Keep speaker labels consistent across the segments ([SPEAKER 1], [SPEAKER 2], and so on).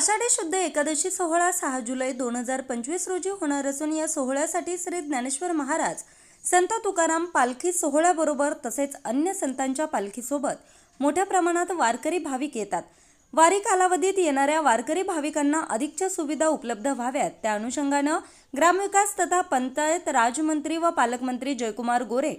[SPEAKER 1] आषाढी शुद्ध एकादशी सोहळा सहा जुलै दोन हजार पंचवीस रोजी होणार असून या सोहळ्यासाठी श्री ज्ञानेश्वर महाराज संत तुकाराम पालखी सोहळ्याबरोबर तसेच अन्य संतांच्या पालखीसोबत मोठ्या प्रमाणात वारकरी भाविक येतात. वारी कालावधीत येणाऱ्या वारकरी भाविकांना अधिकच्या सुविधा उपलब्ध व्हाव्यात. त्या अनुषंगानं ग्रामविकास तथा पंचायत राजमंत्री व पालकमंत्री जयकुमार गोरे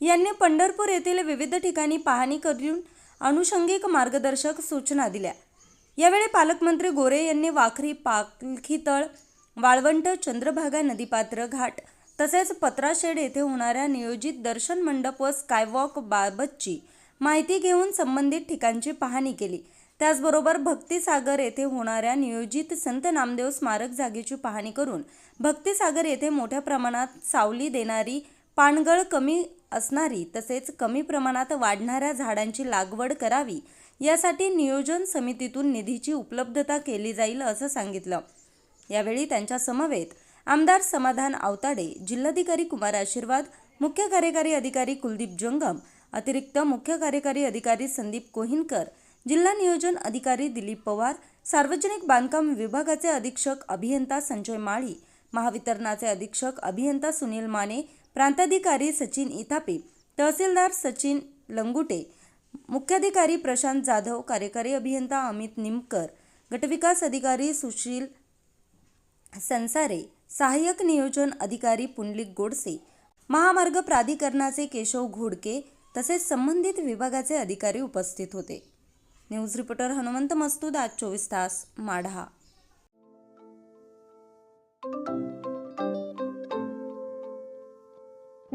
[SPEAKER 1] यांनी पंढरपूर येथील विविध ठिकाणी पाहणी करून अनुषंगिक मार्गदर्शक सूचना दिल्या. यावेळी पालकमंत्री गोरे यांनी वाखरी पालखीतळ वाळवंट चंद्रभागा नदीपात्र घाट तसेच पत्राशेड येथे होणाऱ्या नियोजित दर्शन मंडप व स्कायवॉक बाबतची माहिती घेऊन संबंधित ठिकाणची पाहणी केली. त्याचबरोबर भक्तिसागर येथे होणाऱ्या नियोजित संत नामदेव स्मारक जागेची पाहणी करून भक्तिसागर येथे मोठ्या प्रमाणात सावली देणारी पानगळ कमी असणारी तसेच कमी प्रमाणात वाढणाऱ्या झाडांची लागवड करावी यासाठी नियोजन समितीतून निधीची उपलब्धता केली जाईल असं सांगितलं. यावेळी त्यांच्या समवेत आमदार समाधान आवताडे जिल्हाधिकारी कुमार आशीर्वाद मुख्य कार्यकारी अधिकारी कुलदीप जंगम अतिरिक्त मुख्य कार्यकारी अधिकारी संदीप कोहिनकर जिल्हा नियोजन अधिकारी दिलीप पवार सार्वजनिक बांधकाम विभागाचे अधीक्षक अभियंता संजय माळी महावितरणाचे अधीक्षक अभियंता सुनील माने प्रांताधिकारी सचिन इथापे तहसीलदार सचिन लंगुटे मुख्याधिकारी प्रशांत जाधव कार्यकारी अभियंता अमित निमकर गटविकास अधिकारी सुशील संसारे सहाय्यक नियोजन अधिकारी पुंडलिक गोडसे महामार्ग प्राधिकरणाचे केशव घोडके तसेच संबंधित विभागाचे अधिकारी उपस्थित होते. न्यूज रिपोर्टर हनुमंत मस्तूद आज चोवीस तास माढा.